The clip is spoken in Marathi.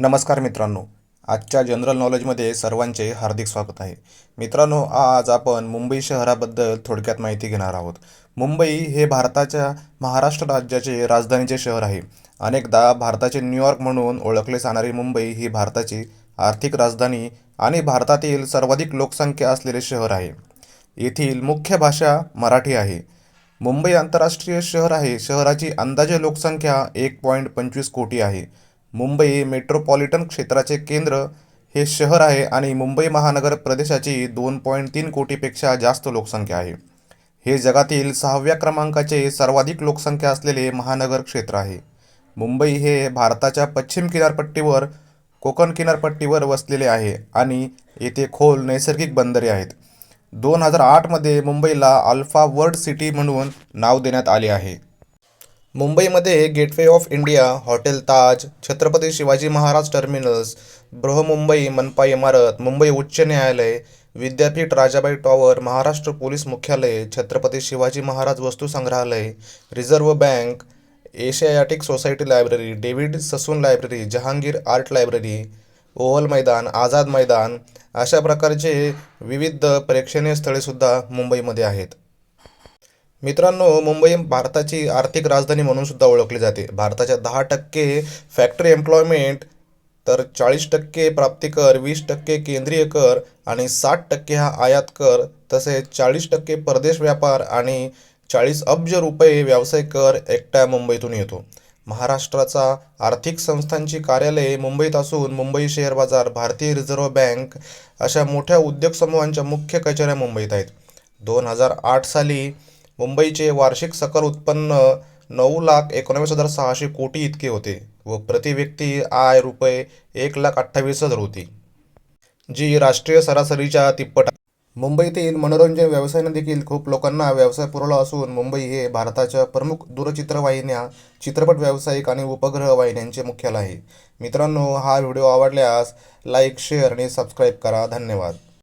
नमस्कार मित्रांनो. आजच्या जनरल नॉलेजमध्ये सर्वांचे हार्दिक स्वागत आहे. मित्रांनो आज आपण मुंबई शहराबद्दल थोडक्यात माहिती घेणार आहोत. मुंबई हे भारताच्या महाराष्ट्र राज्याचे राजधानीचे शहर आहे. अनेकदा भारताचे न्यूयॉर्क म्हणून ओळखले जाणारी मुंबई ही भारताची आर्थिक राजधानी आणि भारतातील सर्वाधिक लोकसंख्या असलेले शहर आहे. येथील मुख्य भाषा मराठी आहे. मुंबई आंतरराष्ट्रीय शहर आहे. शहराची अंदाजे लोकसंख्या एक पॉईंट पंचवीस कोटी आहे. मुंबई मेट्रोपॉलिटन क्षेत्राचे केंद्र हे शहर आहे आणि मुंबई महानगर प्रदेशाची दोन पॉईंट तीन कोटीपेक्षा जास्त लोकसंख्या आहे. हे जगातील सहाव्या क्रमांकाचे सर्वाधिक लोकसंख्या असलेले महानगर क्षेत्र आहे. मुंबई हे भारताच्या पश्चिम किनारपट्टीवर कोकण किनारपट्टीवर वसलेले आहे आणि येथे खोल नैसर्गिक बंदरे आहेत. दोन हजार आठमध्ये मुंबईला अल्फा वर्ल्ड सिटी म्हणून नाव देण्यात आले आहे. मुंबईमध्ये Gateway of India hotel Taj Chhatrapati Shivaji Maharaj Terminus Brihanmumbai मनपा इमारत मुंबई उच्च न्यायालय विद्यापीठ राजाबाई टॉवर महाराष्ट्र पोलीस मुख्यालय छत्रपती शिवाजी महाराज वस्तू संग्रहालय Reserve Bank Asiatic Society Library David Sassoon Library Jehangir Art Library Oval Maidan Azad Maidan अशा प्रकारचे विविध प्रेक्षणीय स्थळेसुद्धा मुंबईमध्ये आहेत. मित्रांनो मुंबई भारताची आर्थिक राजधानी म्हणून सुद्धा ओळखली जाते. भारताच्या दहा टक्के फॅक्टरी एम्प्लॉयमेंट तर चाळीस टक्के प्राप्तिकर वीस टक्के केंद्रीय कर आणि साठ टक्के हा आयात कर तसेच चाळीस टक्के परदेश व्यापार आणि चाळीस अब्ज रुपये व्यवसाय कर एकट्या मुंबईतून येतो. महाराष्ट्राचा आर्थिक संस्थांची कार्यालये मुंबईत असून मुंबई शेअर बाजार भारतीय रिझर्व्ह बँक अशा मोठ्या उद्योग समूहांच्या मुख्य कचेऱ्या मुंबईत आहेत. दोन हजार आठ साली मुंबईचे वार्षिक सकल उत्पन्न नऊ लाख एकोणवीस हजार सहाशे कोटी इतके होते व प्रति व्यक्ती आय रुपये एक लाख अठ्ठावीस हजार होती. जी राष्ट्रीय सरासरीच्या तिप्पट मुंबईतील मनोरंजन व्यवसायाने देखील खूप लोकांना व्यवसाय पुरवला असून मुंबई हे भारताच्या प्रमुख दूरचित्रवाहिन्या चित्रपट व्यावसायिक आणि उपग्रह वाहिन्यांचे मुख्यालय आहे. मित्रांनो हा व्हिडिओ आवडल्यास लाईक शेअर आणि सबस्क्राईब करा. धन्यवाद.